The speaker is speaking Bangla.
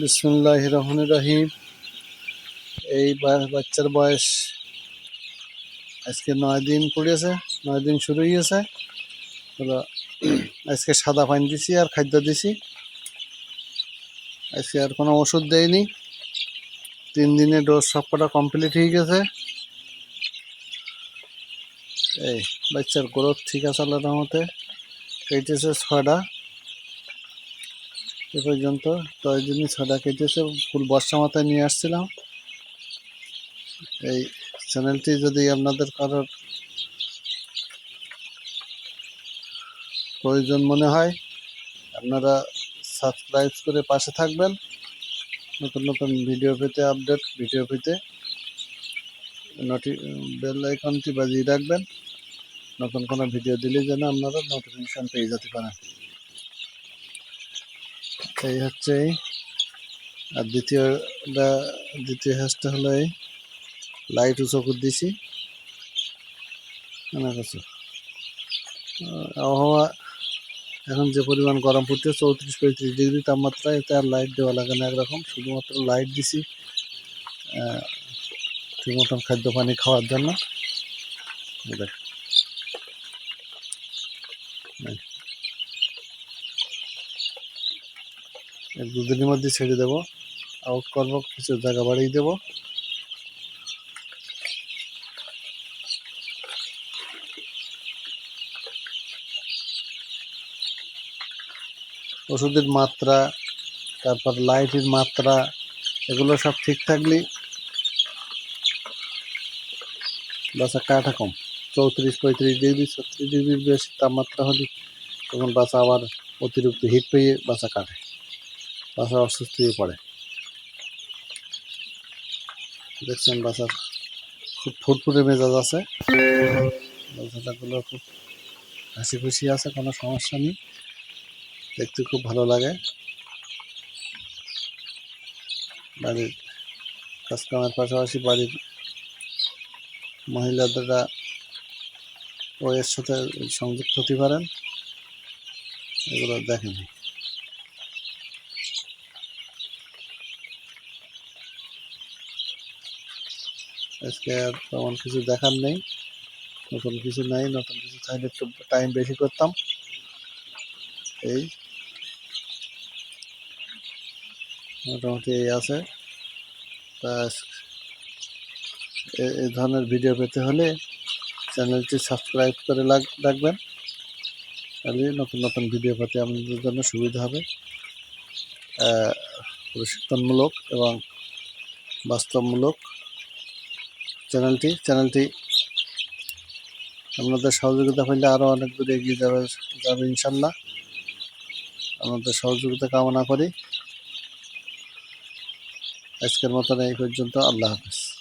বিসমুল্লাহ রহমান রহিম। এই বাচ্চার বয়স আজকে নয় দিন পড়েছে নয় দিন শুরু হয়েছে হলো আজকে সাদা পানি দিছি আর খাদ্য দিছি। আজকে আর কোনো ওষুধ দেয়নি। তিন দিনে ডোজ সবকটা কমপ্লিট হয়ে গেছে। এই, বাচ্চার গ্রোথ ঠিক আছে আল্লাহ রহমতে। কেটেছে ছটা এ পর্যন্ত। দশ দিনই ছটা কেটেছে, ফুল বর্ষা মাথায় নিয়ে আসছিলাম। এই চ্যানেলটি যদি আপনাদের কারোর প্রয়োজন মনে হয়, আপনারা সাবস্ক্রাইব করে পাশে থাকবেন। নতুন নতুন ভিডিও পেতে আপডেট, ভিডিও পেতে নোটি বেল আইকনটি বাজিয়ে রাখবেন। নতুন কোনো ভিডিও দিলে যেন আপনারা নোটিফিকেশন পেয়ে যেতে পারেন। এই হচ্ছে আর দ্বিতীয়টা দ্বিতীয় হ্যাশটা হলো এই। লাইট উঁচু করে দিছি। আবহাওয়া এখন যে পরিমাণ গরম পড়ছে চৌত্রিশ পঁয়ত্রিশ ডিগ্রি তাপমাত্রা এতে আর লাইট দেওয়া লাগে না একরকম। শুধুমাত্র লাইট দিছি ঠিক মতন খাদ্য পানি খাওয়ার জন্য। দেখ। এই। এক দুদিনের মধ্যে ছেড়ে দেবো। আউট করব, কিছু জায়গা বাড়িয়ে দেবো। ওষুধের মাত্রা, তারপর লাইটের মাত্রা, এগুলো সব ঠিক থাকলেই বাচ্চা কাটা কম। চৌত্রিশ, পঁয়ত্রিশ ডিগ্রি, ছত্রিশ ডিগ্রির বেশি তাপমাত্রা হলে তখন বাচ্চা আবার অতিরিক্ত হিট পেয়ে বাচ্চা কাটে। বাচ্চা অসুস্থ হয়ে পড়ে। দেখছেন বাসার খুব ফুটফুটে মেজাজ আছে। বাচ্চাটাগুলো খুব হাসি খুশি আছে, কোনো সমস্যা নেই। দেখতে খুব ভালো লাগে। বাড়ির কাজকামের পাশাপাশি বাড়ির মহিলাদেরা ও এর সাথে সংযুক্ত হতে পারেন। এগুলো দেখেন। আজকে আর তেমন কিছু দেখার নেই। নতুন কিছু নাই, নতুন কিছু চাইলে একটু টাইম বেশি করতাম। এই। মোটামুটি এই আছে। তা এই ধরনের ভিডিও পেতে হলে চ্যানেলটি সাবস্ক্রাইব করে রাখবেন। তাহলে নতুন নতুন ভিডিও পেতে আপনাদের জন্য সুবিধা হবে। প্রশিক্ষণমূলক এবং বাস্তবমূলক। চ্যানেলটি চ্যানেলটি আপনাদের সহযোগিতা হইলে আরও অনেক দূরে এগিয়ে যাবে যাবে ইনশাল্লাহ। আপনাদের সহযোগিতা কামনা করি। আজকের মতন এই পর্যন্ত, আল্লাহ হাফেজ।